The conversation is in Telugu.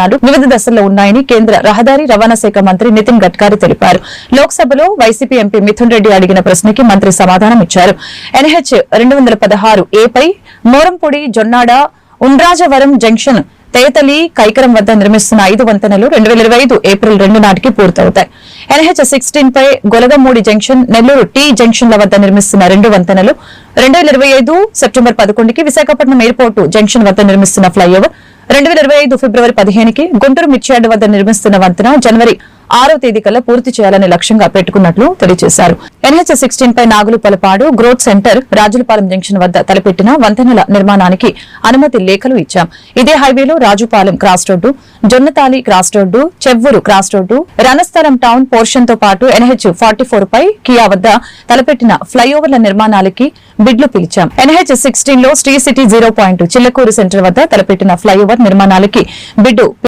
నిర్మాణాలు వివిధ దశల్లో ఉన్నాయని కేంద్ర రహదారి రవాణా శాఖ మంత్రి నితిన్ గడ్కరీ తెలిపారు. లోక్సభలో వైసీపీ ఎంపీ మిథున్ రెడ్డి అడిగిన ప్రశ్నకి మంత్రి సమాధానం ఇచ్చారు. ఎన్హెచ్ రెండు వందల పదహారు ఏపై మోరంపొడి జొన్నాడ ఉండ్రాజవరం జంక్షన్ తేతలి కైకరం వద్ద నిర్మిస్తున్న ఐదు వంతెనలు రెండు వేల ఇరవై ఐదు ఏప్రిల్ రెండు నాటికి పూర్తవుతాయి. ఎన్హెచ్ సిక్స్టీన్ పై గొలగమూడి జంక్షన్ నెల్లూరు టీ జంక్షన్ల వద్ద నిర్మిస్తున్న రెండు వంతెనలు రెండు వేల ఇరవై ఐదు సెప్టెంబర్ పదకొండుకి విశాఖపట్నం ఎయిర్పోర్టు జంక్షన్ వద్ద నిర్మిస్తున్న ఫ్లైఓవర్ రెండు వేల ఇరవై ఐదు ఫిబ్రవరి పదిహేనుకి గుంటూరు మిర్చియార్డు వద్ద నిర్మిస్తున్న వంతెన జనవరి ఆరో తేదీ కల్లా పూర్తి చేయాలనే లక్ష్యంగా పెట్టుకున్నట్లు తెలియజేశారు. ఎన్హెచ్ సిక్స్టీన్ పై Nagulapalapadu growth centre Rajulapalem junction వద్ద తలపెట్టిన వంతెనల నిర్మాణానికి అనుమతి లేఖలు ఇచ్చాం. ఇదే హైవేలో Rajupalem cross road Jonnathali cross road Chevvuru cross road Ranasthalam town పోర్షన్తో పాటు ఎన్హెచ్ ఫార్టీ ఫోర్ పై కియా వద్ద తలపెట్టిన ఫ్లైఓవర్ల నిర్మాణాలకి బిడ్లు పిలిచాం. ఎన్హెచ్ సిక్స్టీన్లో Sri City zero point Chillakuru centre వద్ద తలపెట్టిన ఫ్లైఓవర్ నిర్మాణాలకి బిడ్డు